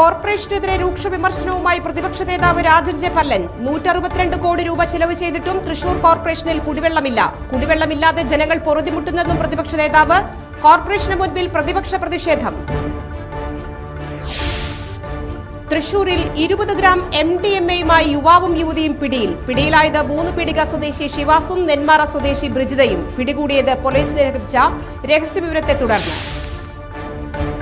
കോർപ്പറേഷനെതിരെ രൂക്ഷ വിമർശനവുമായി പ്രതിപക്ഷ നേതാവ് രാജൻ ജെ പല്ലൻ. നൂറ്ററുപത്തിരണ്ട് കോടി രൂപ ചെലവ് ചെയ്തിട്ടും തൃശൂർ കോർപ്പറേഷനിൽ കുടിവെള്ളമില്ല. കുടിവെള്ളമില്ലാതെ ജനങ്ങൾ പൊറുതിമുട്ടുന്നെന്നും പ്രതിപക്ഷ നേതാവ്. കോർപ്പറേഷന് മുൻപിൽ പ്രതിപക്ഷ പ്രതിഷേധം. തൃശൂരിൽ ഇരുപത് ഗ്രാം എം ഡി എം എയുമായി യുവാവും യുവതിയും പിടിയിൽ. പിടിയിലായത് മൂന്ന് പീടിക സ്വദേശി ശിവാസും നെന്മാറ സ്വദേശി ബ്രിജിതയും. പിടികൂടിയത് പോലീസിന് ലഭിച്ച രഹസ്യവിവരത്തെ തുടർന്ന്.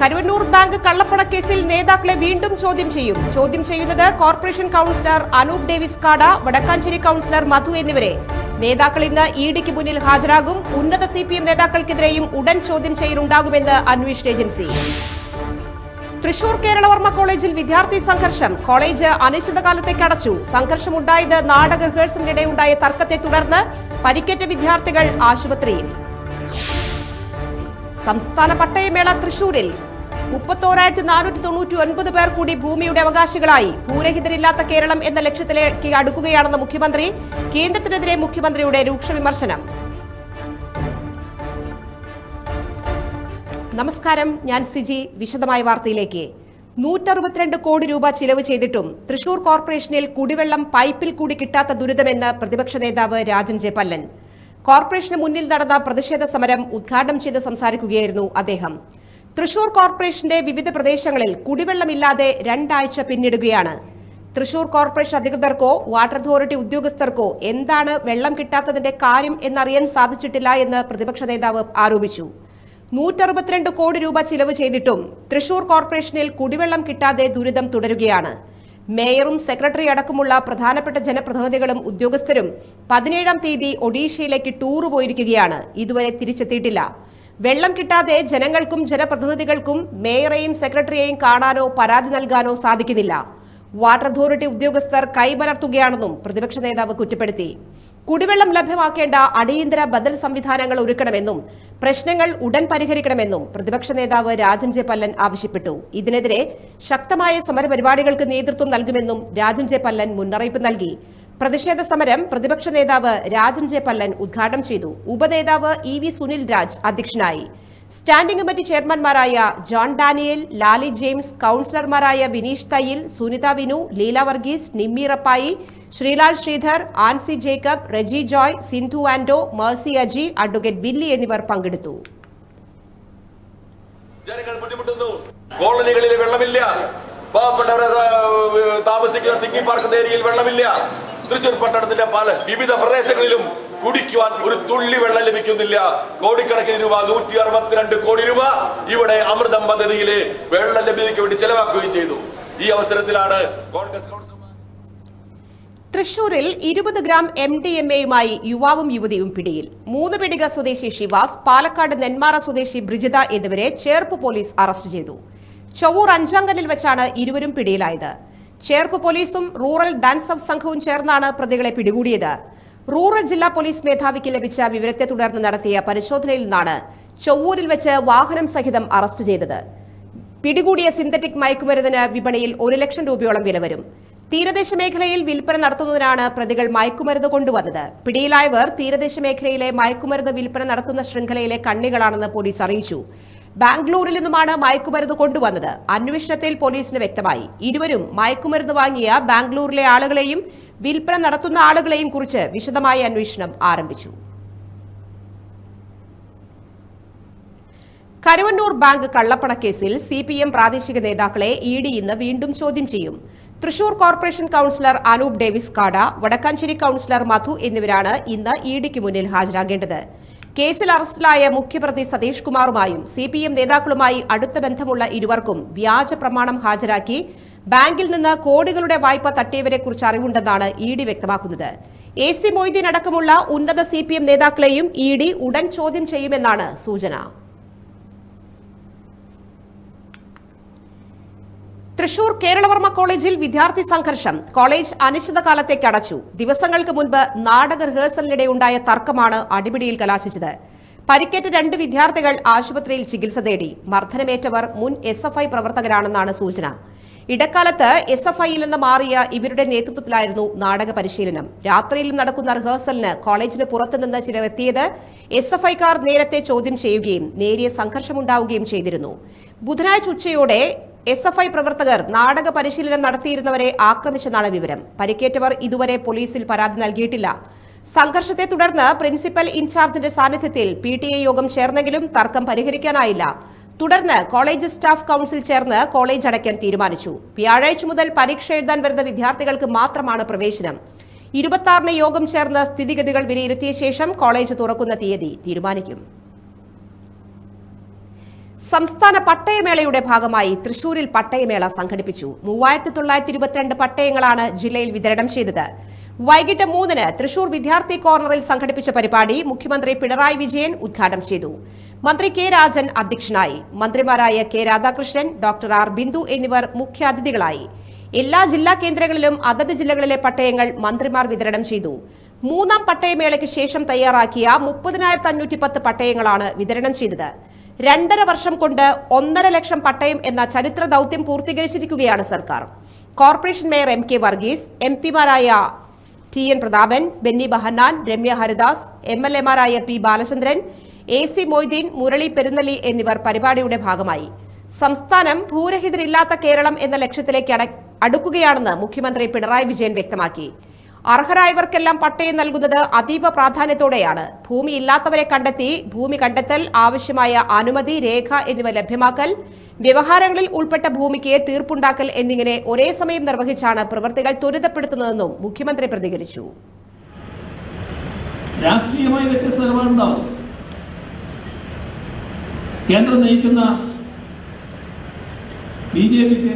കരുവന്നൂർ ബാങ്ക് കള്ളപ്പണക്കേസിൽ നേതാക്കളെ വീണ്ടും ചോദ്യം ചെയ്യും. ചോദ്യം ചെയ്യുന്നത് കോർപ്പറേഷൻ കൌൺസിലർ അനൂപ് ഡേവിസ് കാട വടക്കാഞ്ചേരി കൌൺസിലർ മധു എന്നിവരെ. നേതാക്കൾ ഇന്ന് ഇ ഡിക്ക് മുന്നിൽ ഹാജരാകും. ഉന്നത സി പി എം നേതാക്കൾക്കെതിരെയും ഉടൻ ചോദ്യം ചെയ്യലുണ്ടാകുമെന്ന് അന്വേഷണ ഏജൻസി. തൃശൂർ കേരളവർമ്മ കോളേജിൽ വിദ്യാർത്ഥി സംഘർഷം. കോളേജ് അനിശ്ചിതകാലത്തേക്ക് അടച്ചു. സംഘർഷമുണ്ടായത് നാടക റിഹേഴ്സലിനിടെ ഉണ്ടായ തർക്കത്തെ തുടർന്ന് പരിക്കേറ്റ വിദ്യാർത്ഥികൾ ആശുപത്രിയിൽ. സംസ്ഥാന പട്ടയമേള തൃശൂരിൽ. മുപ്പത്തോരായിരത്തി നാനൂറ്റി തൊണ്ണൂറ്റി ഒൻപത് പേർ കൂടി ഭൂമിയുടെ അവകാശികളായി. ഭൂരഹിതരില്ലാത്ത കേരളം എന്ന ലക്ഷ്യത്തിലേക്ക് അടുക്കുകയാണെന്ന് മുഖ്യമന്ത്രി കേന്ദ്രത്തിനെതിരെ മുഖ്യമന്ത്രിയുടെ രൂക്ഷ വിമർശനം. നമസ്കാരം ഞാൻ സിജി. വിശദമായ വാർത്തയിലേക്ക്. നൂറ്ററുപത്തിരണ്ട് കോടി രൂപ ചിലവ് ചെയ്തിട്ടും തൃശൂർ കോർപ്പറേഷനിൽ കുടിവെള്ളം പൈപ്പിൽ കൂടി കിട്ടാത്ത ദുരിതമെന്ന് പ്രതിപക്ഷ നേതാവ് രാജൻ ജെ പല്ലൻ. കോർപ്പറേഷന് മുന്നിൽ നടന്ന പ്രതിഷേധ സമരം ഉദ്ഘാടനം ചെയ്ത് സംസാരിക്കുകയായിരുന്നു അദ്ദേഹം. തൃശൂർ കോർപ്പറേഷന്റെ വിവിധ പ്രദേശങ്ങളിൽ കുടിവെള്ളമില്ലാതെ രണ്ടാഴ്ച പിന്നിടുകയാണ്. തൃശൂർ കോർപ്പറേഷൻ അധികൃതർക്കോ വാട്ടർ അതോറിറ്റി ഉദ്യോഗസ്ഥർക്കോ എന്താണ് വെള്ളം കിട്ടാത്തതിന്റെ കാര്യം എന്നറിയാൻ സാധിച്ചിട്ടില്ല എന്ന് പ്രതിപക്ഷ നേതാവ് ആരോപിച്ചു. നൂറ്ററുപത്തിരണ്ട് കോടി രൂപ ചിലവ് ചെയ്തിട്ടും തൃശൂർ കോർപ്പറേഷനിൽ കുടിവെള്ളം കിട്ടാതെ ദുരിതം തുടരുകയാണ്. മേയറും സെക്രട്ടറി അടക്കമുള്ള പ്രധാനപ്പെട്ട ജനപ്രതിനിധികളും ഉദ്യോഗസ്ഥരും പതിനേഴാം തീയതി ഒഡീഷയിലേക്ക് ടൂർ പോയിരിക്കുകയാണ്. ഇതുവരെ തിരിച്ചെത്തിയിട്ടില്ല. വെള്ളം കിട്ടാതെ ജനങ്ങൾക്കും ജനപ്രതിനിധികൾക്കും മേയറെയും സെക്രട്ടറിയെയും കാണാനോ പരാതി നൽകാനോ സാധിക്കുന്നില്ല. വാട്ടർ അതോറിറ്റി ഉദ്യോഗസ്ഥർ കൈമലർത്തുകയാണെന്നും പ്രതിപക്ഷ നേതാവ് കുറ്റപ്പെടുത്തി. കുടിവെള്ളം ലഭ്യമാക്കേണ്ട അടിയന്തര ബദൽ സംവിധാനങ്ങൾ ഒരുക്കണമെന്നും പ്രശ്നങ്ങൾ ഉടൻ പരിഹരിക്കണമെന്നും പ്രതിപക്ഷ നേതാവ് രാജൻ ജെ പല്ലൻ ആവശ്യപ്പെട്ടു. ഇതിനെതിരെ ശക്തമായ സമരപരിപാടികൾക്ക് നേതൃത്വം നൽകുമെന്നും രാജൻ ജെ പല്ലൻ മുന്നറിയിപ്പ് നൽകി. പ്രതിഷേധ സമരം പ്രതിപക്ഷ നേതാവ് രാജൻ ജെ പല്ലൻ ഉദ്ഘാടനം ചെയ്തു. ഉപനേതാവ് ഇ വി സുനിൽ രാജ് അധ്യക്ഷനായി. സ്റ്റാൻഡിംഗ് കമ്മിറ്റി ചെയർമാൻമാരായ John Daniel Lali James കൌൺസിലർമാരായ Vineesh Thayyil Sunitha Vinu Leela Varghese Nimmi Rappai Sreelal Sreedhar Ancy Jacob Reji Joy Sindhu Ando Mercy Aji advocate Billy എന്നിവർ പങ്കെടുത്തു. വെള്ളമില്ല. പാവപ്പെട്ടവരെ താമസിക്കുന്ന തിങ്ങി പാർക്കുന്ന ഏരിയയിൽ വെള്ളമില്ല. തൃശൂർ പട്ടണത്തിന്റെ പല വിവിധ പ്രദേശങ്ങളിലും കുടിക്കുവാൻ ഒരു തുള്ളി വെള്ളം ലഭിക്കുന്നില്ല. കോടിക്കണക്കിന് രൂപ നൂറ്റി അറുപത്തിരണ്ട് കോടി രൂപ ഇവിടെ അമൃതം പദ്ധതിയിലെ വെള്ളം ലഭ്യതയ്ക്ക് വേണ്ടി ചെലവാക്കുകയും ചെയ്തു. ഈ അവസരത്തിലാണ് കോൺഗ്രസ് കൗൺസിൽ തൃശൂരിൽ ഇരുപത് ഗ്രാം എം ഡി എം എയുമായി യുവാവും യുവതിയും പിടിയിൽ. മൂന്ന് പിടിക സ്വദേശി ഷിവാസ് പാലക്കാട് നെന്മാറ സ്വദേശി ബ്രിജിത എന്നിവരെ ചേർപ്പ് പോലീസ് അറസ്റ്റ് ചെയ്തു. ചൊവ്വൂർ അഞ്ചാങ്കലിൽ വെച്ചാണ് ഇരുവരും പിടിയിലായത്. ചേർപ്പ് പോലീസും റൂറൽ ഡാൻസ് ഓഫ് സംഘവും ചേർന്നാണ് പ്രതികളെ പിടികൂടിയത്. റൂറൽ ജില്ലാ പോലീസ് മേധാവിക്ക് ലഭിച്ച വിവരത്തെ തുടർന്ന് നടത്തിയ പരിശോധനയിൽ നിന്നാണ് ചൊവ്വൂരിൽ വെച്ച് വാഹനം സഹിതം അറസ്റ്റ് ചെയ്തത്. പിടികൂടിയ സിന്തറ്റിക് മയക്കുമരുന്നിന് വിപണിയിൽ ഒരു ലക്ഷം രൂപയോളം വില വരും. തീരദേശ മേഖലയിൽ വിൽപ്പന നടത്തുന്നതിനാണ് പ്രതികൾ മയക്കുമരുന്ന് കൊണ്ടുവന്നത്. പിടിയിലായവർ തീരദേശ മേഖലയിലെ മയക്കുമരുന്ന് വിൽപ്പന നടത്തുന്ന ശൃംഖലയിലെ കണ്ണികളാണെന്ന് പോലീസ് അറിയിച്ചു. ബാംഗ്ലൂരിൽ നിന്നുമാണ് മയക്കുമരുന്ന് കൊണ്ടുവന്നത്. അന്വേഷണത്തിൽ പോലീസിന് വ്യക്തമായി. ഇരുവരും മയക്കുമരുന്ന് വാങ്ങിയ ബാംഗ്ലൂരിലെ ആളുകളെയും വിൽപ്പന നടത്തുന്ന ആളുകളെയും കുറിച്ച് വിശദമായ അന്വേഷണം ആരംഭിച്ചു. കരുവന്നൂർ ബാങ്ക് കള്ളപ്പണക്കേസിൽ സി പി എം പ്രാദേശിക നേതാക്കളെ ഇ ഡി ഇന്ന് വീണ്ടും ചോദ്യം ചെയ്യും. Thrissur corporation councillor Anoop Davis കാട വടക്കാഞ്ചേരി കൌൺസിലർ മധു എന്നിവരാണ് ഇന്ന് ഇ ഡിക്ക് മുന്നിൽ ഹാജരാകേണ്ടത്. കേസിൽ അറസ്റ്റിലായ മുഖ്യപ്രതി സതീഷ് കുമാറുമായും സി പി എം നേതാക്കളുമായി അടുത്ത ബന്ധമുള്ള ഇരുവർക്കും വ്യാജ പ്രമാണം ഹാജരാക്കി ബാങ്കിൽ നിന്ന് കോടികളുടെ വായ്പ തട്ടിയവരെക്കുറിച്ച് അറിവുണ്ടെന്നാണ് ഇ ഡി വ്യക്തമാക്കുന്നത്. എ സി മൊയ്തീൻ അടക്കമുള്ള ഉന്നത സി പി എം നേതാക്കളെയും ഇ ഡി ഉടൻ ചോദ്യം ചെയ്യുമെന്നാണ് സൂചന. തൃശൂർ കേരളവർമ്മ കോളേജിൽ വിദ്യാർത്ഥി സംഘർഷം കോളേജ് അനിശ്ചിതകാലത്തേക്ക് അടച്ചു. ദിവസങ്ങൾക്ക് മുൻപ് നാടക റിഹേഴ്സലിനിടെ ഉണ്ടായ തർക്കമാണ് അടിപിടിയിൽ കലാശിച്ചത്. പരിക്കേറ്റ രണ്ട് വിദ്യാർത്ഥികൾ ആശുപത്രിയിൽ ചികിത്സ തേടി. മർദ്ദനമേറ്റവർ മുൻ എസ് എഫ് ഐ പ്രവർത്തകരാണെന്നാണ് സൂചന. ഇടക്കാലത്ത് എസ് എഫ് ഐയിൽ നിന്ന് മാറിയ ഇവരുടെ നേതൃത്വത്തിലായിരുന്നു നാടക പരിശീലനം. രാത്രിയിൽ നടക്കുന്ന റിഹേഴ്സലിന് കോളേജിന് പുറത്തുനിന്ന് ചിലർ എത്തിയത് എസ് എഫ് ഐക്കാർ നേരത്തെ ചോദ്യം ചെയ്യുകയും നേരിയ സംഘർഷമുണ്ടാവുകയും ചെയ്തിരുന്നു. ബുധനാഴ്ച ഉച്ചയോടെ എസ് എഫ് ഐ പ്രവർത്തകർ നാടക പരിശീലനം നടത്തിയിരുന്നവരെ ആക്രമിച്ചെന്നാണ് വിവരം. പരിക്കേറ്റവർ ഇതുവരെ പോലീസിൽ പരാതി നൽകിയിട്ടില്ല. സംഘർഷത്തെ തുടർന്ന് പ്രിൻസിപ്പൽ ഇൻചാർജിന്റെ സാന്നിധ്യത്തിൽ പി ടി എ യോഗം ചേർന്നെങ്കിലും തർക്കം പരിഹരിക്കാനായില്ല. തുടർന്ന് കോളേജ് സ്റ്റാഫ് കൌൺസിൽ ചേർന്ന് കോളേജ് അടയ്ക്കാൻ തീരുമാനിച്ചു. വ്യാഴാഴ്ച മുതൽ പരീക്ഷ എഴുതാൻ വരുന്ന വിദ്യാർത്ഥികൾക്ക് മാത്രമാണ് പ്രവേശനം. ഇരുപത്തിയാറിന് യോഗം ചേർന്ന് സ്ഥിതിഗതികൾ വിലയിരുത്തിയ ശേഷം കോളേജ് തുറക്കുന്ന തീയതി തീരുമാനിക്കും. സംസ്ഥാന പട്ടയമേളയുടെ ഭാഗമായി തൃശൂരിൽ പട്ടയമേള സംഘടിപ്പിച്ചു. മൂവായിരത്തി തൊള്ളായിരത്തി ഇരുപത്തിരണ്ട് പട്ടയങ്ങളാണ് ജില്ലയിൽ വിതരണം ചെയ്തത്. വൈകിട്ട് മൂന്നിന് തൃശൂർ വിദ്യാർത്ഥി കോർണറിൽ സംഘടിപ്പിച്ച പരിപാടി മുഖ്യമന്ത്രി പിണറായി വിജയൻ ഉദ്ഘാടനം ചെയ്തു. മന്ത്രി കെ രാജൻ അധ്യക്ഷനായി. മന്ത്രിമാരായ K Radhakrishnan doctor R Bindu എന്നിവർ മുഖ്യാതിഥികളായി എല്ലാ ജില്ലാ കേന്ദ്രങ്ങളിലും അതത് ജില്ലകളിലെ പട്ടയങ്ങൾ മന്ത്രിമാർ വിതരണം ചെയ്തു. മൂന്നാം പട്ടയമേളയ്ക്ക് ശേഷം തയ്യാറാക്കിയ മുപ്പതിനായിരത്തി അഞ്ഞൂറ്റി പത്ത് പട്ടയങ്ങളാണ് വിതരണം ചെയ്തത്. രണ്ടര വർഷം കൊണ്ട് ഒന്നര ലക്ഷം പട്ടയം എന്ന ചരിത്ര ദൗത്യം പൂർത്തീകരിച്ചിരിക്കുകയാണ് സർക്കാർ. Corporation mayor M K Varghese M പിമാരായ T N Prathapan Benny Behanan Ramya Haridas M L എമാരായ P Balachandran A C Moideen Murali Perunnali എന്നിവർ പരിപാടിയുടെ ഭാഗമായി. സംസ്ഥാനം ഭൂരഹിതരില്ലാത്ത കേരളം എന്ന ലക്ഷ്യത്തിലേക്ക് അടുക്കുകയാണെന്ന് മുഖ്യമന്ത്രി പിണറായി വിജയൻ വ്യക്തമാക്കി. അർഹരായവർക്കെല്ലാം പട്ടയം നൽകുന്നത് അതീവ പ്രാധാന്യത്തോടെയാണ്. ഭൂമി ഇല്ലാത്തവരെ കണ്ടെത്തി ഭൂമി കണ്ടെത്തൽ ആവശ്യമായ അനുമതി രേഖ എന്നിവ ലഭ്യമാക്കൽ വ്യവഹാരങ്ങളിൽ ഉൾപ്പെട്ട ഭൂമിക്ക് തീർപ്പുണ്ടാക്കൽ എന്നിങ്ങനെ ഒരേ സമയം നിർവഹിച്ചാണ് പ്രവൃത്തികൾ ത്വരിതപ്പെടുത്തുന്നതെന്നും മുഖ്യമന്ത്രി പ്രതികരിച്ചു. രാഷ്ട്രീയമായി കേന്ദ്രം നയിക്കുന്ന ബി ജെ പിക്ക്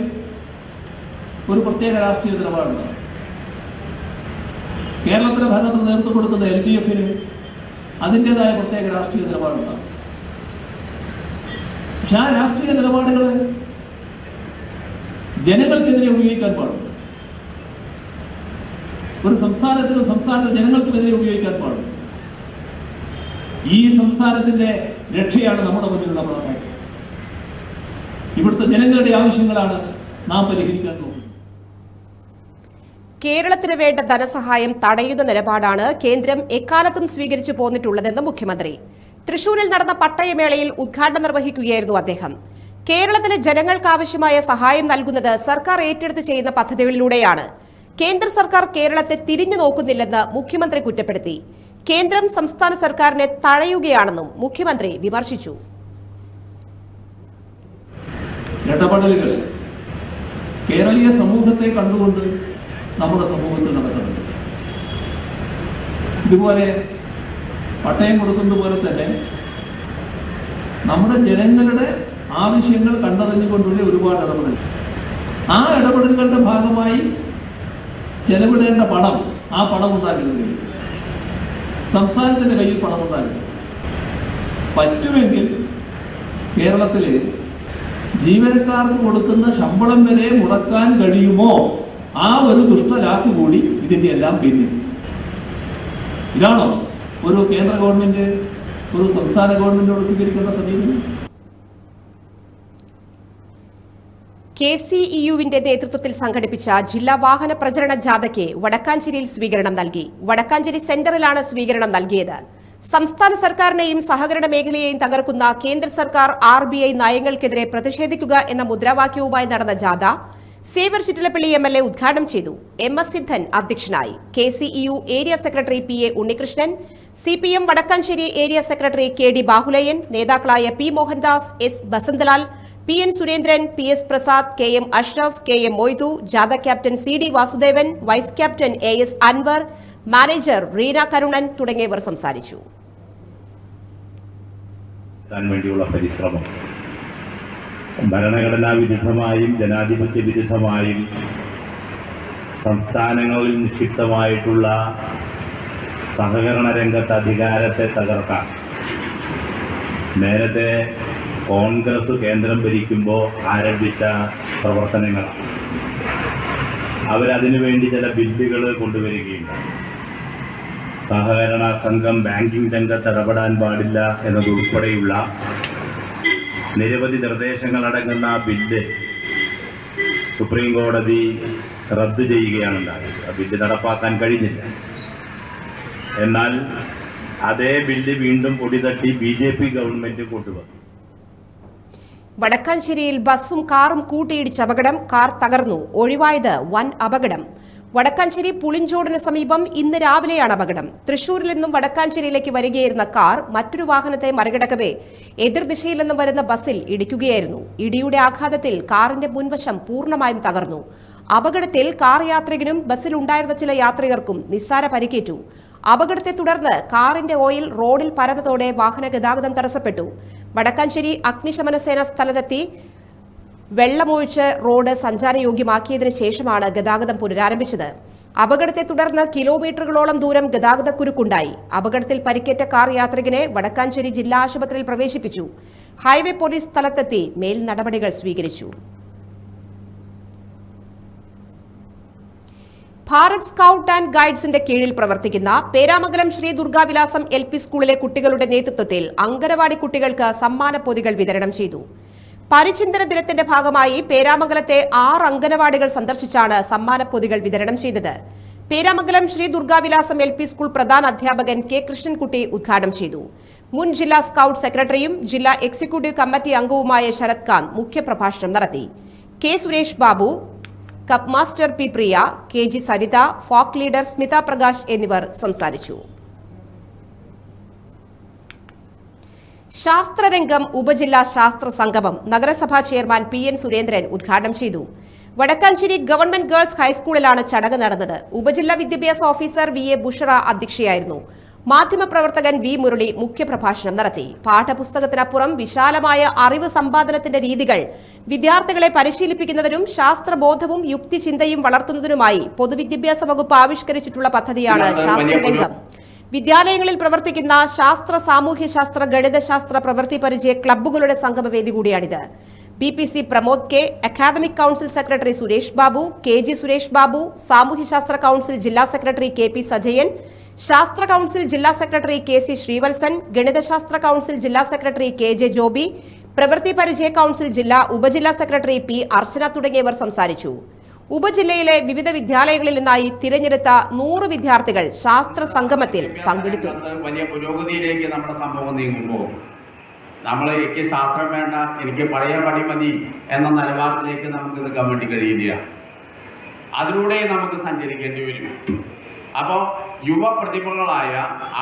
ഒരു പ്രത്യേക രാഷ്ട്രീയ നിലപാടുണ്ടാവും കേരളത്തിലെ ഭരണത്തിന് നേതൃത്വം കൊടുക്കുന്ന എൽ ഡി എഫിന് അതിന്റെതായ പ്രത്യേക രാഷ്ട്രീയ നിലപാടുണ്ടാകും. പക്ഷെ ആ രാഷ്ട്രീയ നിലപാടുകൾ ജനങ്ങൾക്കെതിരെ ഉപയോഗിക്കാൻ പാടും ഒരു സംസ്ഥാനത്തിനും സംസ്ഥാനത്തെ ജനങ്ങൾക്കുമെതിരെ ഉപയോഗിക്കാൻ പാടും ഈ സംസ്ഥാനത്തിന്റെ രക്ഷയാണ് നമ്മുടെ മുന്നിലുള്ള പ്രാധാന്യം ഇവിടുത്തെ ജനങ്ങളുടെ ആവശ്യങ്ങളാണ് നാം പരിഹരിക്കാൻ നോക്കുന്നത് കേരളത്തിന് വേണ്ട ധനസഹായം തടയുന്ന നിലപാടാണ് കേന്ദ്രം എക്കാലത്തും സ്വീകരിച്ചു പോന്നിട്ടുള്ളതെന്ന് മുഖ്യമന്ത്രി. തൃശൂരിൽ നടന്ന പട്ടയമേളയിൽ ഉദ്ഘാടനം നിർവഹിക്കുകയായിരുന്നു അദ്ദേഹം. കേരളത്തിലെ ജനങ്ങൾക്കാവശ്യമായ സഹായം നൽകുന്നത് സർക്കാർ ഏറ്റെടുത്ത് ചെയ്യുന്ന പദ്ധതികളിലൂടെയാണ്. കേന്ദ്ര സർക്കാർ കേരളത്തെ തിരിഞ്ഞു നോക്കുന്നില്ലെന്ന് മുഖ്യമന്ത്രി കുറ്റപ്പെടുത്തി. കേന്ദ്രം സംസ്ഥാന സർക്കാരിനെ തഴയുകയാണെന്നും മുഖ്യമന്ത്രി വിമർശിച്ചു. കേരളീയ സമൂഹത്തെ കണ്ടുകൊണ്ട് നമ്മുടെ സമൂഹത്തിൽ നടക്കുന്നത്. ഇതുപോലെ പട്ടയം കൊടുക്കുന്നത് പോലെ തന്നെ നമ്മുടെ ജനങ്ങളുടെ ആവശ്യങ്ങൾ കണ്ടറിഞ്ഞുകൊണ്ടുള്ള ഒരുപാട് ഇടപെടൽ. ആ ഇടപെടലുകളുടെ ഭാഗമായി ചെലവിടേണ്ട പണം ആ പണം ഉണ്ടാക്കുന്നത് സംസ്ഥാനത്തിന്റെ കയ്യിൽ പണം ഉണ്ടാകുന്നു പറ്റുമെങ്കിൽ കേരളത്തിൽ ജീവനക്കാർക്ക് കൊടുക്കുന്ന ശമ്പളം വരെ മുടക്കാൻ കഴിയുമോ? ആ ഒരു ദുഷ്ടരാക്ക് കൂടി ഇതിന്റെ എല്ലാം പിന്നിൽ. ഇതാണോ? ഒരു കേന്ദ്ര ഗവൺമെന്റ് ഒരു സംസ്ഥാന ഗവൺമെന്റോട് സ്വീകരിക്കേണ്ട സമീപനം? കെ സി ഇ യുവിന്റെ നേതൃത്വത്തിൽ സംഘടിപ്പിച്ച ജില്ലാ വാഹന പ്രചരണ ജാഥയ്ക്ക് വടക്കാഞ്ചേരിയിൽ സ്വീകരണം നൽകി. വടക്കാഞ്ചേരി സെന്ററിലാണ് സ്വീകരണം നൽകിയത്. സംസ്ഥാന സർക്കാരിനെയും സഹകരണ മേഖലയെയും തകർക്കുന്ന കേന്ദ്ര സർക്കാർ ആർ ബി ഐ നയങ്ങൾക്കെതിരെ പ്രതിഷേധിക്കുക എന്ന മുദ്രാവാക്യവുമായി നടന്ന ജാഥ Xavier Chittilappilly M L A ഉദ്ഘാടനം ചെയ്തു. എം എസ് സിദ്ധൻ അധ്യക്ഷനായി. K C U area secretary P A Unnikrishnan C P M Vadakkanchery area secretary K D Bahuleyan നേതാക്കളായ P Mohandas S Basanthlal P N Surendran P S Prasad K M Ashraf K M Moithu ജാഥ captain C D Vasudevan vice captain A S Anwar manager Reena Karunan തുടങ്ങിയവർ സംസാരിച്ചു. വേണ്ടിയുള്ള പരിശ്രമം. ഭരണഘടനാ വിരുദ്ധമായും ജനാധിപത്യ വിരുദ്ധമായും സംസ്ഥാനങ്ങളിൽ നിക്ഷിപ്തമായിട്ടുള്ള സഹകരണ രംഗത്ത് അധികാരത്തെ തകർക്കാം. നേരത്തെ കോൺഗ്രസ് കേന്ദ്രം ഭരിക്കുമ്പോൾ ആരംഭിച്ച പ്രവർത്തനങ്ങളാണ് അവരതിനു വേണ്ടി ചില ബില്ലുകൾ കൊണ്ടുവരികയുണ്ട് സഹകരണ സംഘം ബാങ്കിംഗ് രംഗത്ത് ഇടപെടാൻ പാടില്ല എന്നതുൾപ്പെടെയുള്ള നിരവധി നിർദ്ദേശങ്ങൾ അടങ്ങുന്ന ബില്ല് സുപ്രീം കോടതി റദ്ദ് ചെയ്യുകയാണ് ഉണ്ടായത് ആ ബില്ല് നടപ്പാക്കാൻ കഴിഞ്ഞില്ല. എന്നാൽ അതേ ബില്ല് വീണ്ടും പൊടിതട്ടി ബി ജെ പി ഗവൺമെന്റ് കൊണ്ടുവന്നു. വടക്കാഞ്ചേരിയിൽ ബസ്സും കാറും കൂട്ടിയിടിച്ച് അപകടം കാർ തകർന്നു. ഒഴിവായത് വൻ അപകടം. വടക്കാഞ്ചേരി പുളിഞ്ചോടിന് സമീപം ഇന്ന് രാവിലെയാണ് അപകടം. തൃശൂരിൽ നിന്നും വടക്കാഞ്ചേരിയിലേക്ക് വരികയായിരുന്ന കാർ മറ്റൊരു വാഹനത്തെ മറികടക്കവേ എതിർദിശയിൽ നിന്നും വരുന്ന ബസ്സിൽ ഇടിക്കുകയായിരുന്നു. ഇടിയുടെ ആഘാതത്തിൽ കാറിന്റെ മുൻവശം പൂർണമായും തകർന്നു. അപകടത്തിൽ കാർ യാത്രികനും ബസ്സിലുണ്ടായിരുന്ന ചില യാത്രികർക്കും നിസ്സാര പരിക്കേറ്റു. അപകടത്തെ തുടർന്ന് കാറിന്റെ ഓയിൽ റോഡിൽ പരന്നതോടെ വാഹന ഗതാഗതം തടസ്സപ്പെട്ടു. വടക്കാഞ്ചേരി അഗ്നിശമന സേന സ്ഥലത്തെത്തി വെള്ളമൊഴിച്ച് റോഡ് സഞ്ചാരയോഗ്യമാക്കിയതിനു ശേഷമാണ് ഗതാഗതം പുനരാരംഭിച്ചത്. അപകടത്തെ തുടർന്ന് കിലോമീറ്ററുകളോളം ദൂരം ഗതാഗതക്കുരുക്കുണ്ടായി. അപകടത്തിൽ പരിക്കേറ്റ കാർ യാത്രികനെ വടക്കാഞ്ചേരി ജില്ലാ ആശുപത്രിയിൽ പ്രവേശിപ്പിച്ചു. ഹൈവേ പോലീസ് സ്ഥലത്തെത്തി മേൽ നടപടികൾ സ്വീകരിച്ചു. ഭാരത് സ്കൌട്ട് ആൻഡ് ഗൈഡ്സിന്റെ കീഴിൽ പ്രവർത്തിക്കുന്ന പേരാമംഗലം ശ്രീ ദുർഗാവിലാസം എൽ പി സ്കൂളിലെ കുട്ടികളുടെ നേതൃത്വത്തിൽ അങ്കനവാടി കുട്ടികൾക്ക് സമ്മാന പൊതികൾ വിതരണം ചെയ്തു. പരിചിന്തന ദിനത്തിന്റെ ഭാഗമായി പേരാമംഗലത്തെ ആറ് അംഗനവാടികൾ സന്ദർശിച്ചാണ് സമ്മാന പൊതികൾ വിതരണം ചെയ്തത്. Peramangalam Sree Durgavilasam L P school പ്രധാന അധ്യാപകൻ കെ കൃഷ്ണൻകുട്ടി ഉദ്ഘാടനം ചെയ്തു. മുൻ ജില്ലാ സ്കൌട്ട് സെക്രട്ടറിയും ജില്ലാ എക്സിക്യൂട്ടീവ് കമ്മിറ്റി അംഗവുമായ ശരത് കാന്ത് മുഖ്യപ്രഭാഷണം നടത്തി. K Suresh Babu cub master P Priya K G Saritha flock leader Smitha Prakash എന്നിവർ സംസാരിച്ചു. ശാസ്ത്രരംഗം ഉപജില്ലാ ശാസ്ത്ര സംഗമം നഗരസഭാ ചെയർമാൻ പി എൻ സുരേന്ദ്രൻ ഉദ്ഘാടനം ചെയ്തു. വടക്കാഞ്ചേരി ഗവൺമെന്റ് ഗേൾസ് ഹൈസ്കൂളിലാണ് ചടങ്ങ് നടന്നത്. ഉപജില്ലാ വിദ്യാഭ്യാസ ഓഫീസർ വി എ ബുഷറ അധ്യക്ഷയായിരുന്നു. മാധ്യമപ്രവർത്തകൻ വി മുരളി മുഖ്യപ്രഭാഷണം നടത്തി. പാഠപുസ്തകത്തിനപ്പുറം വിശാലമായ അറിവ് സമ്പാദനത്തിന്റെ രീതികൾ വിദ്യാർത്ഥികളെ പരിശീലിപ്പിക്കുന്നതിനും ശാസ്ത്രബോധവും യുക്തിചിന്തയും വളർത്തുന്നതിനുമായി പൊതുവിദ്യാഭ്യാസ വകുപ്പ് ആവിഷ്കരിച്ചിട്ടുള്ള പദ്ധതിയാണ് ശാസ്ത്രരംഗം. വിദ്യാലയങ്ങളിൽ പ്രവർത്തിക്കുന്ന ശാസ്ത്ര സാമൂഹ്യ സാമൂഹ്യശാസ്ത്ര ഗണിതശാസ്ത്ര പ്രവൃത്തി പരിചയ ക്ലബ്ബുകളുടെ സംഗമവേദി കൂടിയാണിത്. B P C Pramod K academic council secretary Suresh Babu K G Suresh Babu സാമൂഹ്യശാസ്ത്ര council ജില്ലാ സെക്രട്ടറി കെ പി സജയൻ ശാസ്ത്ര കൌൺസിൽ ജില്ലാ സെക്രട്ടറി കെ സി ശ്രീവത്സൻ ഗണിതശാസ്ത്ര കൌൺസിൽ ജില്ലാ സെക്രട്ടറി കെ ജെ ജോബി പ്രവൃത്തി പരിചയ കൌൺസിൽ ജില്ലാ ഉപജില്ലാ സെക്രട്ടറി പി അർച്ചന തുടങ്ങിയവർ സംസാരിച്ചു. ഉപജില്ലയിലെ വിവിധ വിദ്യാലയങ്ങളിൽ നിന്നായി തിരഞ്ഞെടുത്ത നൂറ് വിദ്യാർത്ഥികൾ ശാസ്ത്ര സംഗമത്തിൽ പങ്കെടുത്തു. വലിയ പുരോഗതിയിലേക്ക് നമ്മുടെ സംഭവം നീങ്ങുമ്പോൾ നമ്മൾ എനിക്ക് ശാസ്ത്രം വേണ്ട എനിക്ക് പഴയ പണി മതി എന്ന നിലപാടിലേക്ക് നമുക്ക് നിൽക്കാൻ വേണ്ടി കഴിയില്ല അതിലൂടെ നമുക്ക് സഞ്ചരിക്കേണ്ടി വരും. അപ്പോൾ യുവ പ്രതിഭകളായ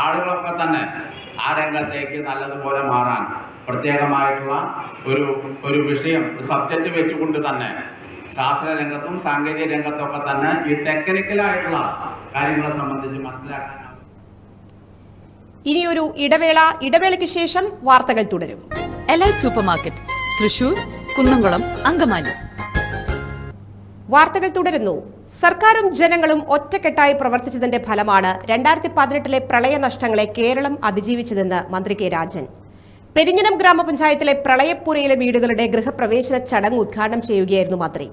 ആളുകളൊക്കെ തന്നെ ആ രംഗത്തേക്ക് നല്ലതുപോലെ മാറാൻ പ്രത്യേകമായിട്ടുള്ള ഒരു ഒരു വിഷയം സബ്ജക്റ്റ് വെച്ചുകൊണ്ട് തന്നെ ശാസ്ത്ര രംഗത്തും സാങ്കേതിക രംഗത്തൊക്കെ തന്നെ ഈ ടെക്നിക്കലായിട്ടുള്ള കാര്യങ്ങളെ സംബന്ധിച്ച് മനസ്സിലാക്കാൻ ഇനിയൊരു ഇടവേള ഇടവേളയ്ക്ക് ശേഷം വാർത്തകൾ തുടരും. Elite supermarket Thrissur Kunnamkulam Angamaly. വാർത്തകൾ തുടരുന്നു. സർക്കാരും ജനങ്ങളും ഒറ്റക്കെട്ടായി പ്രവർത്തിച്ചതിന്റെ ഫലമാണ് രണ്ടായിരത്തി പതിനെട്ടിലെ പ്രളയ നഷ്ടങ്ങളെ കേരളം അതിജീവിച്ചതെന്ന് മന്ത്രി കെ രാജൻ. പെരിഞ്ഞനം ഗ്രാമപഞ്ചായത്തിലെ പ്രളയപ്പുരയിലെ വീടുകളുടെ ഗൃഹപ്രവേശന ചടങ്ങ് ഉദ്ഘാടനം ചെയ്യുകയായിരുന്നു മന്ത്രി.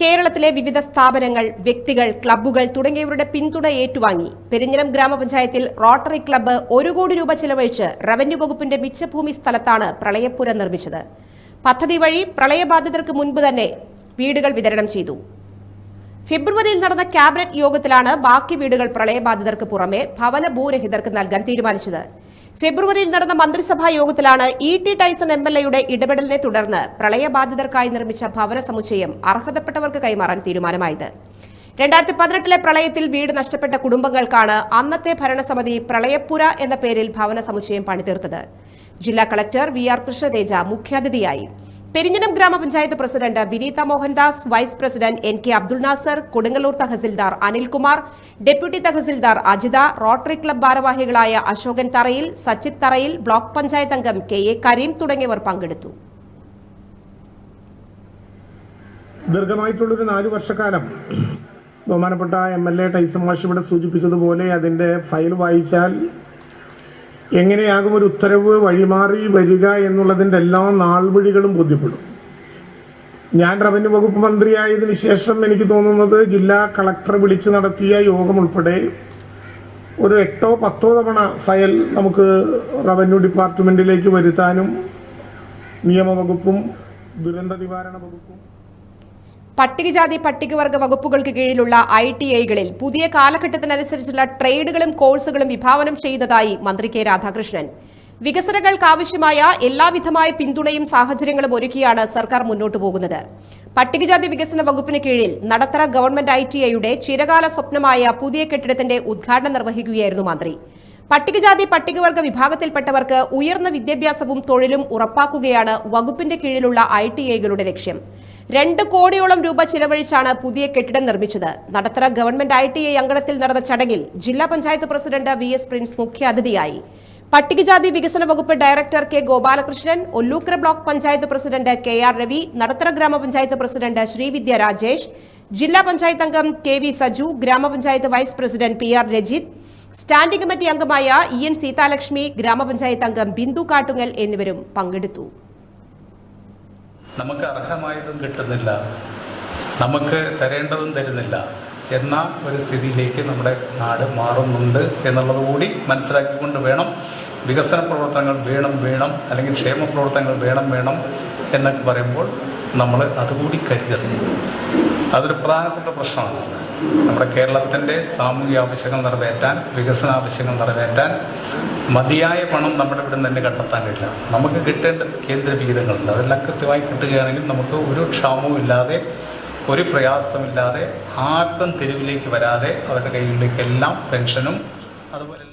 കേരളത്തിലെ വിവിധ സ്ഥാപനങ്ങൾ വ്യക്തികൾ ക്ലബ്ബുകൾ തുടങ്ങിയവരുടെ പിന്തുണ ഏറ്റുവാങ്ങി. പെരിഞ്ഞനം ഗ്രാമപഞ്ചായത്തിൽ റോട്ടറി ക്ലബ്ബ് ഒരു കോടി രൂപ ചെലവഴിച്ച് റവന്യൂ വകുപ്പിന്റെ മിച്ചഭൂമി സ്ഥലത്താണ് പ്രളയപ്പുര നിർമ്മിച്ചത്. പദ്ധതി വഴി പ്രളയബാധിതർക്ക് മുൻപ് തന്നെ വീടുകൾ വിതരണം ചെയ്തു. ഫെബ്രുവരിയിൽ നടന്ന ക്യാബിനറ്റ് യോഗത്തിലാണ് ബാക്കി വീടുകൾ പ്രളയബാധിതർക്ക് പുറമെ ഭവന ഭൂരഹിതർക്ക് നൽകാൻ തീരുമാനിച്ചത്. ഫെബ്രുവരിയിൽ നടന്ന മന്ത്രിസഭാ യോഗത്തിലാണ് E T Tyson M L എയുടെ ഇടപെടലിനെ തുടർന്ന് പ്രളയബാധിതർക്കായി നിർമ്മിച്ച ഭവന സമുച്ചയം അർഹതപ്പെട്ടവർക്ക് കൈമാറാൻ തീരുമാനമായത്. രണ്ടായിരത്തി പതിനെട്ടിലെ പ്രളയത്തിൽ വീട് നഷ്ടപ്പെട്ട കുടുംബങ്ങൾക്കാണ് അന്നത്തെ ഭരണസമിതി പ്രളയപ്പുര എന്ന പേരിൽ ഭവന സമുച്ചയം പണിതീർത്തത്. ജില്ലാ കളക്ടർ വി ആർ കൃഷ്ണതേജ മുഖ്യാതിഥിയായി. പെരിഞ്ഞനം ഗ്രാമപഞ്ചായത്ത് president Vineetha Mohandas vice president N K Abdul Nasar Kodungallur tahsildar Anilkumar deputy tahsildar Ajitha Rotary club ഭാരവാഹികളായ അശോകൻ തറയിൽ സച്ചിത് തറയിൽ ബ്ലോക്ക് പഞ്ചായത്ത് അംഗം കെ എ കരീം തുടങ്ങിയവർ പങ്കെടുത്തു. ദീർഘമായിട്ടുള്ളൊരു നാല് വർഷക്കാലം ബഹുമാനപ്പെട്ട എം എൽ എ ടൈസം മാഷ് ഇവിടെ സൂചിപ്പിച്ചതുപോലെ അതിന്റെ ഫയൽ വായിച്ചാൽ എങ്ങനെയാകും ഒരു ഉത്തരവ് വഴിമാറി വരിക എന്നുള്ളതിന്റെ എല്ലാ നാൾവഴികളും ബോധ്യപ്പെടും. ഞാൻ റവന്യൂ വകുപ്പ് മന്ത്രിയായതിനു ശേഷം എനിക്ക് തോന്നുന്നത് ജില്ലാ കളക്ടർ വിളിച്ചു നടത്തിയ യോഗം ഉൾപ്പെടെ ഒരു എട്ടോ പത്തോ തവണ ഫയൽ നമുക്ക് റവന്യൂ ഡിപ്പാർട്ട്മെന്റിലേക്ക് വരുത്താനും നിയമവകുപ്പും ദുരന്ത നിവാരണ വകുപ്പും പട്ടികജാതി പട്ടികവർഗ വകുപ്പുകൾക്ക് കീഴിലുള്ള ഐ ടി ഐകളിൽ പുതിയ കാലഘട്ടത്തിനനുസരിച്ചുള്ള ട്രേഡുകളും കോഴ്സുകളും വിഭാവനം ചെയ്യുന്നതായി മന്ത്രി കെ രാധാകൃഷ്ണൻ. വികസനങ്ങൾക്കാവശ്യമായ എല്ലാവിധമായ പിന്തുണയും സാഹചര്യങ്ങളും ഒരുക്കിയാണ് സർക്കാർ മുന്നോട്ടു പോകുന്നത്. പട്ടികജാതി വികസന വകുപ്പിന് കീഴിൽ നടത്തറ ഗവൺമെന്റ് ഐ ടി ഐയുടെ ചിരകാല സ്വപ്നമായ പുതിയ കെട്ടിടത്തിന്റെ ഉദ്ഘാടനം നിർവഹിക്കുകയായിരുന്നു മന്ത്രി. പട്ടികജാതി പട്ടികവർഗ വിഭാഗത്തിൽപ്പെട്ടവർക്ക് ഉയർന്ന വിദ്യാഭ്യാസവും തൊഴിലും ഉറപ്പാക്കുകയാണ് വകുപ്പിന്റെ കീഴിലുള്ള ഐ ടി ഐകളുടെ ലക്ഷ്യം. രണ്ട് കോടിയോളം രൂപ ചിലവഴിച്ചാണ് പുതിയ കെട്ടിടം നിർമ്മിച്ചത്. Nadathara government I T I അങ്കണത്തിൽ നടന്ന ചടങ്ങിൽ ജില്ലാ panchayat president V S Prince മുഖ്യാതിഥിയായി. പട്ടികജാതി വികസന വകുപ്പ് director K Gopalakrishnan Ollukkara block panchayat president K R Ravi Nadathara ഗ്രാമപഞ്ചായത്ത് പ്രസിഡന്റ് ശ്രീവിദ്യ രാജേഷ് ജില്ലാ പഞ്ചായത്ത് അംഗം കെ വി സജു ഗ്രാമപഞ്ചായത്ത് vice president P R Rajith standing committee അംഗമായ ഇ എൻ സീതാലക്ഷ്മി ഗ്രാമപഞ്ചായത്ത് അംഗം ബിന്ദു കാട്ടുങ്ങൽ എന്നിവരും പങ്കെടുത്തു. നമുക്ക് അർഹമായതും കിട്ടുന്നില്ല. നമുക്ക് തരേണ്ടതും തരുന്നില്ല. എന്ന ഒരു സ്ഥിതിയിലേക്ക് നമ്മുടെ നാട് മാറുന്നുണ്ട് എന്നുള്ളത് കൂടി മനസ്സിലാക്കിക്കൊണ്ട് വേണം വികസന പ്രവർത്തനങ്ങൾ വേണം വേണം അല്ലെങ്കിൽ ക്ഷേമ പ്രവർത്തനങ്ങൾ വേണം വേണം എന്നൊക്കെ പറയുമ്പോൾ നമ്മൾ അതുകൂടി കരുതുന്നു അതൊരു പ്രധാനപ്പെട്ട പ്രശ്നമാണ്. നമ്മുടെ കേരളത്തിന്റെ സാമൂഹിക ആവശ്യങ്ങൾ നിറവേറ്റാൻ വികസന ആവശ്യങ്ങൾ നിറവേറ്റാൻ മതിയായ പണം നമ്മുടെ ഇവിടെ നിന്ന് തന്നെ കണ്ടെത്താൻ കഴിയില്ല. നമുക്ക് കിട്ടേണ്ട കേന്ദ്ര വിഹിതങ്ങളുണ്ട്. അതെല്ലാം കൃത്യമായി കിട്ടുകയാണെങ്കിൽ നമുക്ക് ഒരു ക്ഷാമവും ഇല്ലാതെ ഒരു പ്രയാസമില്ലാതെ ആർക്കും തെരുവിലേക്ക് വരാതെ അവരുടെ കയ്യിലേക്കെല്ലാം പെൻഷനും അതുപോലെ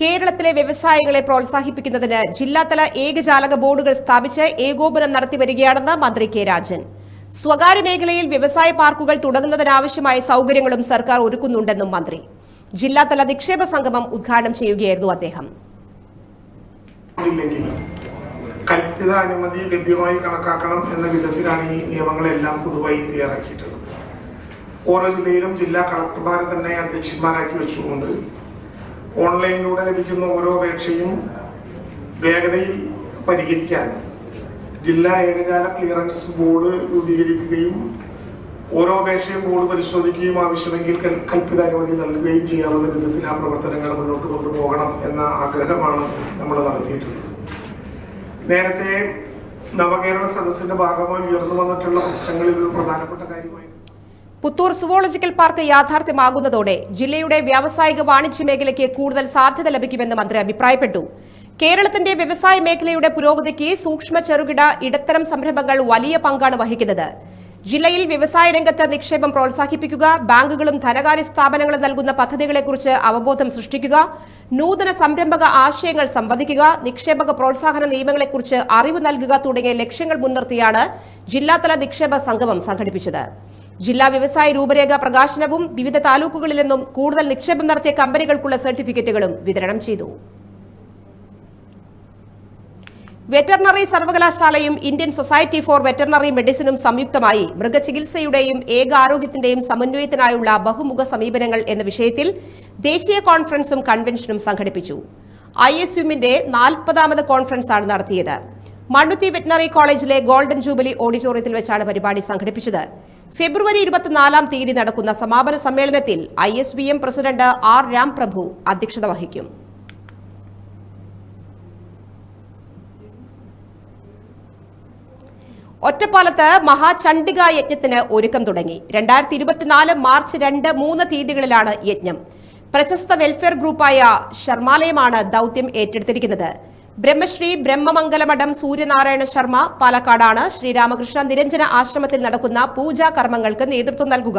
കേരളത്തിലെ വ്യവസായികളെ പ്രോത്സാഹിപ്പിക്കുന്നതിന് ജില്ലാതല ഏകജാലക ബോർഡുകൾ സ്ഥാപിച്ച് ഏകോപനം നടത്തിവരികയാണെന്ന് മന്ത്രി കെ രാജൻ. സ്വകാര്യ മേഖലയിൽ വ്യവസായ പാർക്കുകൾ തുടങ്ങുന്നതിനാവശ്യമായ സൗകര്യങ്ങളും സർക്കാർ ഒരുക്കുന്നുണ്ടെന്നും മന്ത്രി. ജില്ലാതല നിക്ഷേപ സംഗമം ഉദ്ഘാടനം ചെയ്യുകയായിരുന്നു അദ്ദേഹം. കൽപ്പിത അനുമതി ലഭ്യമായി കണക്കാക്കണം എന്ന വിധത്തിലാണ് ഈ നിയമങ്ങളെല്ലാം പൊതുവായി തയ്യാറാക്കിയിട്ടുള്ളത്. ഓരോ ജില്ലയിലും ജില്ലാ കളക്ടർമാരെ തന്നെ അധ്യക്ഷന്മാരാക്കി വെച്ചുകൊണ്ട് ഓൺലൈനിലൂടെ ലഭിക്കുന്ന ഓരോ അപേക്ഷയും വേഗതയിൽ പരിഹരിക്കാൻ ജില്ലാ ഏകജാല ക്ലിയറൻസ് ബോർഡ് രൂപീകരിക്കുകയും ഓരോ അപേക്ഷയും ബോർഡ് പരിശോധിക്കുകയും ആവശ്യമെങ്കിൽ കൽ- കൽപ്പിത അനുമതി നൽകുകയും ചെയ്യാവുന്ന വിധത്തിൽ ആ പ്രവർത്തനങ്ങൾ മുന്നോട്ട് കൊണ്ടുപോകണം എന്ന ആഗ്രഹമാണ് നമ്മൾ നടത്തിയിട്ടുള്ളത്. നേരത്തെ നവകേരള സദസ്സിന്റെ ഭാഗമായി ഉയർന്നു വന്നിട്ടുള്ള പ്രശ്നങ്ങളിൽ ഒരു പ്രധാനപ്പെട്ട കാര്യമായി പുത്തൂർ സുവോളജിക്കൽ പാർക്ക് യാഥാർത്ഥ്യമാകുന്നതോടെ ജില്ലയുടെ വ്യാവസായിക വാണിജ്യ മേഖലയ്ക്ക് കൂടുതൽ സാധ്യത ലഭിക്കുമെന്ന് മന്ത്രി അഭിപ്രായപ്പെട്ടു. കേരളത്തിന്റെ വ്യവസായ മേഖലയുടെ പുരോഗതിക്ക് സൂക്ഷ്മ ചെറുകിട ഇടത്തരം സംരംഭങ്ങൾ വലിയ പങ്കാണ് വഹിക്കുന്നത്. ജില്ലയിൽ വ്യവസായ രംഗത്ത് നിക്ഷേപം പ്രോത്സാഹിപ്പിക്കുക ബാങ്കുകളും ധനകാര്യ സ്ഥാപനങ്ങളും നൽകുന്ന പദ്ധതികളെക്കുറിച്ച് അവബോധം സൃഷ്ടിക്കുക നൂതന സംരംഭക ആശയങ്ങൾ സംവദിക്കുക നിക്ഷേപക പ്രോത്സാഹന നിയമങ്ങളെക്കുറിച്ച് അറിവ് നൽകുക തുടങ്ങിയ ലക്ഷ്യങ്ങൾ മുൻനിർത്തിയാണ് ജില്ലാതല നിക്ഷേപ സംഗമം സംഘടിപ്പിച്ചത്. ജില്ലാ വ്യവസായ രൂപരേഖ പ്രകാശനവും വിവിധ താലൂക്കുകളിൽ നിന്നും കൂടുതൽ നിക്ഷേപം നടത്തിയ കമ്പനികൾക്കുള്ള സർട്ടിഫിക്കറ്റുകളും വിതരണം ചെയ്തു. വെറ്ററിനറി സർവകലാശാലയും ഇന്ത്യൻ സൊസൈറ്റി ഫോർ വെറ്ററിനറി മെഡിസിനും സംയുക്തമായി മൃഗചികിത്സയുടെയും ഏകാരോഗ്യത്തിന്റെയും സമന്വയത്തിനായുള്ള ബഹുമുഖ സമീപനങ്ങൾ എന്ന വിഷയത്തിൽ ദേശീയ കോൺഫറൻസും കൺവെൻഷനും സംഘടിപ്പിച്ചു. ഐ എസ് യുമിന്റെ നാൽപ്പതാമത് കോൺഫറൻസാണ് നടത്തിയത്. മണ്ണുത്തി വെറ്റിനറി കോളേജിലെ ഗോൾഡൻ ജൂബിലി ഓഡിറ്റോറിയത്തിൽ വെച്ചാണ് പരിപാടി സംഘടിപ്പിച്ചത്. ഫെബ്രുവരി ഇരുപത്തിനാലാം തീയതി നടക്കുന്ന സമാപന സമ്മേളനത്തിൽ I S B M president R Ramprabhu അധ്യക്ഷത വഹിക്കും. ഒറ്റപ്പാലത്ത് മഹാചണ്ഡിക യജ്ഞത്തിന് ഒരുക്കം തുടങ്ങി. രണ്ടായിരത്തി ഇരുപത്തിനാല് മാർച്ച് രണ്ട് മൂന്ന് തീയതികളിലാണ് യജ്ഞം. പ്രശസ്ത വെൽഫെയർ ഗ്രൂപ്പായ ശർമാലയമാണ് ദൗത്യം ഏറ്റെടുത്തിരിക്കുന്നത്. ബ്രഹ്മശ്രീ ബ്രഹ്മമംഗലമഠം സൂര്യനാരായണ ശർമ്മ പാലക്കാടാണ്. ശ്രീരാമകൃഷ്ണ നിരഞ്ജന ആശ്രമത്തിൽ നടക്കുന്ന പൂജാ കർമ്മങ്ങൾക്ക് നേതൃത്വം നൽകുക.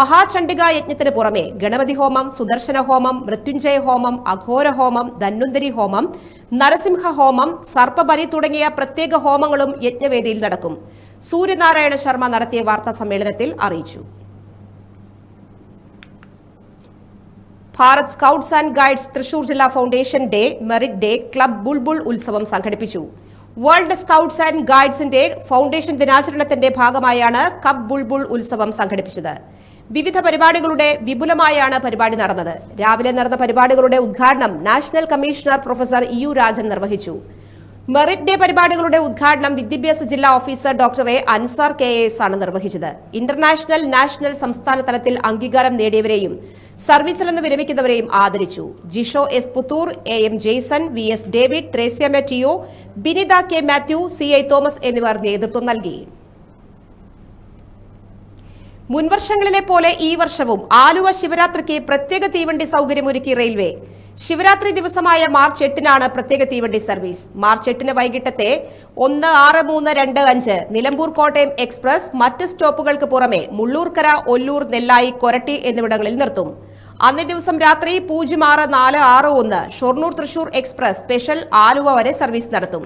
മഹാചണ്ഡിക യജ്ഞത്തിന് പുറമെ ഗണപതി ഹോമം സുദർശന ഹോമം മൃത്യുഞ്ജയ ഹോമം അഘോര ഹോമം ധന്വന്തരി ഹോമം നരസിംഹ ഹോമം സർപ്പബലി തുടങ്ങിയ പ്രത്യേക ഹോമങ്ങളും യജ്ഞവേദിയിൽ നടക്കും. സൂര്യനാരായണ ശർമ്മ നടത്തിയ വാർത്താ സമ്മേളനത്തിൽ അറിയിച്ചു. Bharat scouts and guides Thrissur ജില്ലാ foundation day merit day club bulbul ഉത്സവം സംഘടിപ്പിച്ചു. വേൾഡ് സ്കൌട്ട്സ് ആൻഡ് ഗൈഡ്സിന്റെ ഫൗണ്ടേഷൻ ദിനാചരണത്തിന്റെ ഭാഗമായാണ് കബ് ബുൾബുൾ ഉത്സവം സംഘടിപ്പിച്ചത്. വിവിധ പരിപാടികളുടെ വിപുലമായാണ് പരിപാടി നടന്നത്. രാവിലെ നടന്ന പരിപാടികളുടെ ഉദ്ഘാടനം national commissioner professor E U Rajan നിർവഹിച്ചു. മെറിറ്റ് ഡേ പരിപാടികളുടെ ഉദ്ഘാടനം വിദ്യാഭ്യാസ ജില്ലാ officer doctor A Ansar K S ആണ് നിർവഹിച്ചത്. ഇന്റർനാഷണൽ നാഷണൽ സംസ്ഥാന തലത്തിൽ അംഗീകാരം നേടിയവരെയും സർവീസിൽ നിന്ന് വിരമിക്കുന്നവരെയും ആദരിച്ചു. Jisho S Puthur A M Jason V S David Thresia Matteo Binitha K Mathew C I Thomas എന്നിവർ നേതൃത്വം നൽകി. മുൻവർഷങ്ങളിലെ പോലെ ഈ വർഷവും ആലുവ ശിവരാത്രിക്ക് പ്രത്യേക തീവണ്ടി സൗകര്യമൊരുക്കി റെയിൽവേ. ശിവരാത്രി ദിവസമായ മാർച്ച് എട്ടിനാണ് പ്രത്യേക തീവണ്ടി സർവീസ്. മാർച്ച് എട്ടിന് വൈകിട്ടത്തെ ഒന്ന് ആറ് മൂന്ന് രണ്ട് അഞ്ച് നിലമ്പൂർ കോട്ടയം എക്സ്പ്രസ് മറ്റ് സ്റ്റോപ്പുകൾക്ക് പുറമെ മുള്ളൂർക്കര ഒല്ലൂർ നെല്ലായി കൊരട്ടി എന്നിവിടങ്ങളിൽ നിർത്തും. അന്നേ ദിവസം രാത്രി പൂജ്യം ആറ് നാല് ആറ് ഒന്ന് ഷൊർണൂർ തൃശൂർ എക്സ്പ്രസ് സ്പെഷ്യൽ ആലുവ വരെ സർവീസ് നടത്തും.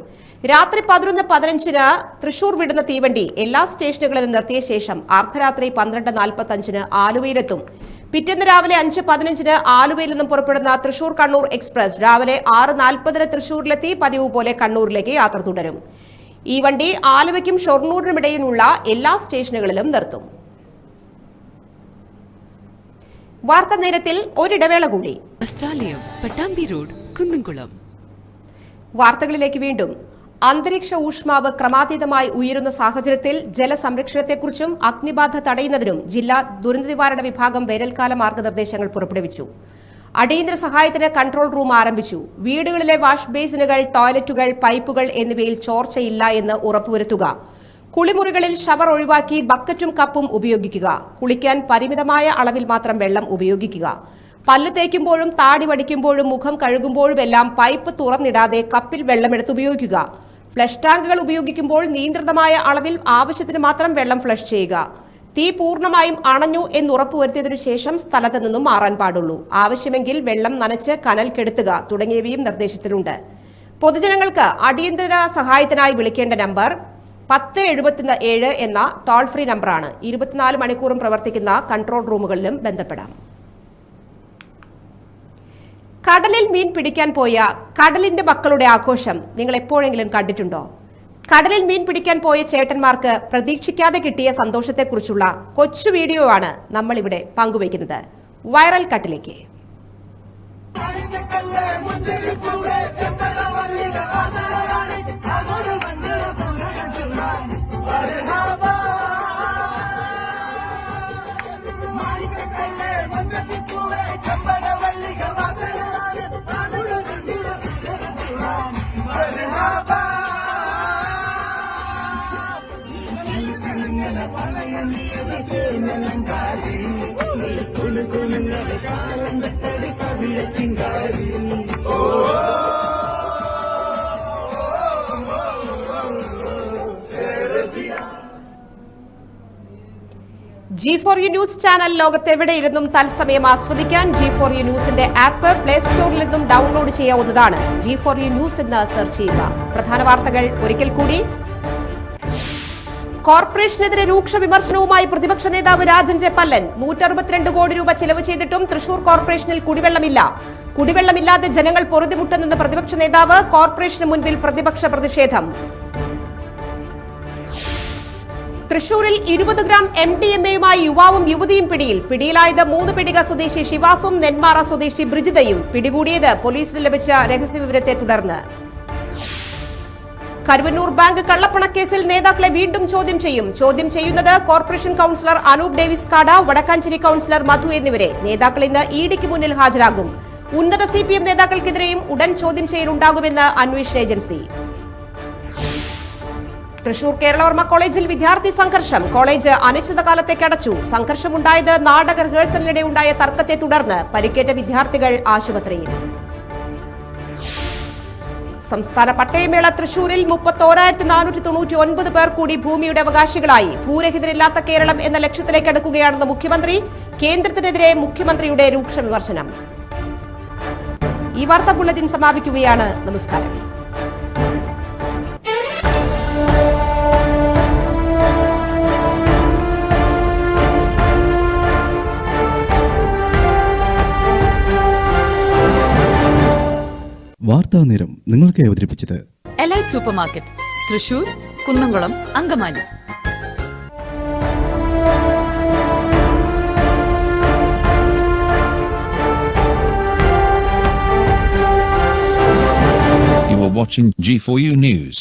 രാത്രി പതിനൊന്ന് പതിനഞ്ചിന് തൃശൂർ വിടുന്ന തീവണ്ടി എല്ലാ സ്റ്റേഷനുകളിലും നിർത്തിയ ശേഷം അർദ്ധരാത്രി പന്ത്രണ്ട് നാൽപ്പത്തി അഞ്ചിന് ആലുവയിലെത്തും. പിറ്റേന്ന് രാവിലെ അഞ്ച് പതിനഞ്ചിന് ആലുവയിൽ നിന്നും പുറപ്പെടുന്ന തൃശൂർ കണ്ണൂർ എക്സ്പ്രസ് രാവിലെ ആറ് നാൽപ്പതിന് തൃശൂരിലെത്തി പതിവ് പോലെ കണ്ണൂരിലേക്ക് യാത്ര തുടരും. ഈ വണ്ടി ആലുവയ്ക്കും ഷൊർണൂരിനുമിടയിലുള്ള എല്ലാ സ്റ്റേഷനുകളിലും നിർത്തും. വാർത്താ നേരത്തിൽ ഒരിടവേള കൂടി. വസ്ത്രാലയം പട്ടാമ്പി റോഡ് കുന്നംകുളം. വാർത്തകളിലേക്ക് വീണ്ടും. അന്തരീക്ഷ ഊഷ്മാവ് ക്രമാതീതമായി ഉയരുന്ന സാഹചര്യത്തിൽ ജലസംരക്ഷണത്തെക്കുറിച്ചും അഗ്നിബാധ തടയുന്നതിനും ജില്ലാ ദുരന്ത നിവാരണ വിഭാഗം വേനൽക്കാല മാർഗനിർദ്ദേശങ്ങൾ പുറപ്പെടുവിച്ചു. അടിയന്തര സഹായത്തിന് കൺട്രോൾ റൂം ആരംഭിച്ചു. വീടുകളിലെ വാഷ് ബേസിനുകൾ ടോയ്ലറ്റുകൾ പൈപ്പുകൾ എന്നിവയിൽ ചോർച്ചയില്ല എന്ന് ഉറപ്പുവരുത്തുക. കുളിമുറികളിൽ ഷവർ ഒഴിവാക്കി ബക്കറ്റും കപ്പും ഉപയോഗിക്കുക. കുളിക്കാൻ പരിമിതമായ അളവിൽ മാത്രം വെള്ളം ഉപയോഗിക്കുക. പല്ല് തേക്കുമ്പോഴും താടി വടിക്കുമ്പോഴും മുഖം കഴുകുമ്പോഴുമെല്ലാം പൈപ്പ് തുറന്നിടാതെ കപ്പിൽ വെള്ളമെടുത്ത് ഉപയോഗിക്കുക. ഫ്ലഷ് ടാങ്കുകൾ ഉപയോഗിക്കുമ്പോൾ നിയന്ത്രിതമായ അളവിൽ ആവശ്യത്തിന് മാത്രം വെള്ളം ഫ്ലഷ് ചെയ്യുക. തീ പൂർണമായും അണഞ്ഞു എന്ന് ഉറപ്പുവരുത്തിയതിനു ശേഷം സ്ഥലത്ത് നിന്നും മാറാൻ പാടുള്ളൂ. ആവശ്യമെങ്കിൽ വെള്ളം നനച്ച് കനൽ കെടുത്തുക തുടങ്ങിയവയും നിർദ്ദേശത്തിലുണ്ട്. പൊതുജനങ്ങൾക്ക് അടിയന്തര സഹായത്തിനായി വിളിക്കേണ്ട നമ്പർ പത്ത് എഴുപത്തി ഏഴ് എന്ന ടോൾ ഫ്രീ നമ്പറാണ്. ഇരുപത്തിനാല് മണിക്കൂറും പ്രവർത്തിക്കുന്ന കൺട്രോൾ റൂമുകളിലും ബന്ധപ്പെടാം. കടലിൽ മീൻ പിടിക്കാൻ പോയ കടലിന്റെ മക്കളുടെ ആഘോഷം നിങ്ങൾ എപ്പോഴെങ്കിലും കണ്ടിട്ടുണ്ടോ? കടലിൽ മീൻ പിടിക്കാൻ പോയ ചേട്ടന്മാർക്ക് പ്രതീക്ഷിക്കാതെ കിട്ടിയ സന്തോഷത്തെക്കുറിച്ചുള്ള കൊച്ചു വീഡിയോ ആണ് നമ്മൾ ഇവിടെ പങ്കുവയ്ക്കുന്നത്. Viral കട്ടിലേക്ക്. G four U news channel ലോകത്തെവിടെ ഇരുന്നും തത്സമയം ആസ്വദിക്കാൻ ജി ഫോർ യു ന്യൂസിന്റെ ആപ്പ് പ്ലേ സ്റ്റോറിൽ നിന്നും ഡൗൺലോഡ് ചെയ്യാവുന്നതാണ് ജി ഫോർ യു ന്യൂസ് എന്ന് സെർച്ച് ചെയ്യുക. പ്രധാന വാർത്തകൾ ഒരിക്കൽ കൂടി. കോർപ്പറേഷനെതിരെ രൂക്ഷ വിമർശനവുമായി പ്രതിപക്ഷ നേതാവ് രാജൻ ജെ പല്ലൻ. നൂറ്ററുപത്തിരണ്ട് കോടി രൂപ ചെലവ് ചെയ്തിട്ടും തൃശൂർ കോർപ്പറേഷനിൽ കുടിവെള്ളമില്ല. കുടിവെള്ളമില്ലാതെ ജനങ്ങൾ പൊറുതിമുട്ടുന്നെന്ന് പ്രതിപക്ഷ നേതാവ് കോർപ്പറേഷന് മുൻപിൽ പ്രതിപക്ഷ പ്രതിഷേധം. തൃശൂരിൽ ഇരുപത് ഗ്രാം എം ഡി എം എയുമായി യുവാവും യുവതിയും പിടിയിൽ. പിടിയിലായത് മൂന്ന് പിടിക സ്വദേശി ശിവാസും നെന്മാറ സ്വദേശി ബ്രിജിതയും. പിടികൂടിയത് പോലീസിന് ലഭിച്ച രഹസ്യവിവരത്തെ തുടർന്ന്. കരുവന്നൂർ ബാങ്ക് കള്ളപ്പണക്കേസിൽ നേതാക്കളെ വീണ്ടും ചോദ്യം ചെയ്യും. ചോദ്യം ചെയ്യുന്നത് കോർപ്പറേഷൻ കൌൺസിലർ അനൂപ് ഡേവിസ് കാട വടക്കാഞ്ചേരി കൌൺസിലർ മധു എന്നിവരെ. നേതാക്കൾ ഇന്ന് ഇ ഡിക്ക് മുന്നിൽ ഹാജരാകും. ഉന്നത സി പി എം നേതാക്കൾക്കെതിരെയും ഉടൻ ചോദ്യം ചെയ്യലുണ്ടാകുമെന്ന് അന്വേഷണ ഏജൻസി. തൃശൂർ കേരളവർമ്മ കോളേജിൽ വിദ്യാർത്ഥി സംഘർഷം. കോളേജ് അനിശ്ചിതകാലത്തേക്ക് അടച്ചു. സംഘർഷമുണ്ടായത് നാടക റിഹേഴ്സലിനിടെ ഉണ്ടായ തർക്കത്തെ തുടർന്ന് പരിക്കേറ്റ വിദ്യാർത്ഥികൾ ആശുപത്രിയിൽ. സംസ്ഥാന പട്ടയമേള തൃശൂരിൽ മുപ്പത്തോരായിരത്തി നാനൂറ്റി തൊണ്ണൂറ്റി ഒൻപത് പേർ കൂടി ഭൂമിയുടെ അവകാശികളായി. ഭൂരഹിതരില്ലാത്ത കേരളം എന്ന ലക്ഷ്യത്തിലേക്ക് അടുക്കുകയാണെന്ന് മുഖ്യമന്ത്രി കേന്ദ്രത്തിനെതിരെ മുഖ്യമന്ത്രിയുടെ രൂക്ഷ വിമർശനം. ഈ വാർത്താ ബുള്ളറ്റിൻ സമാപിക്കുകയാണ്. നമസ്കാരം. വാർത്താ നേരം നിങ്ങൾക്ക് അവതരിപ്പിച്ചത് elite supermarket Thrissur Kunnamkulam Angamaly You are watching G4U News.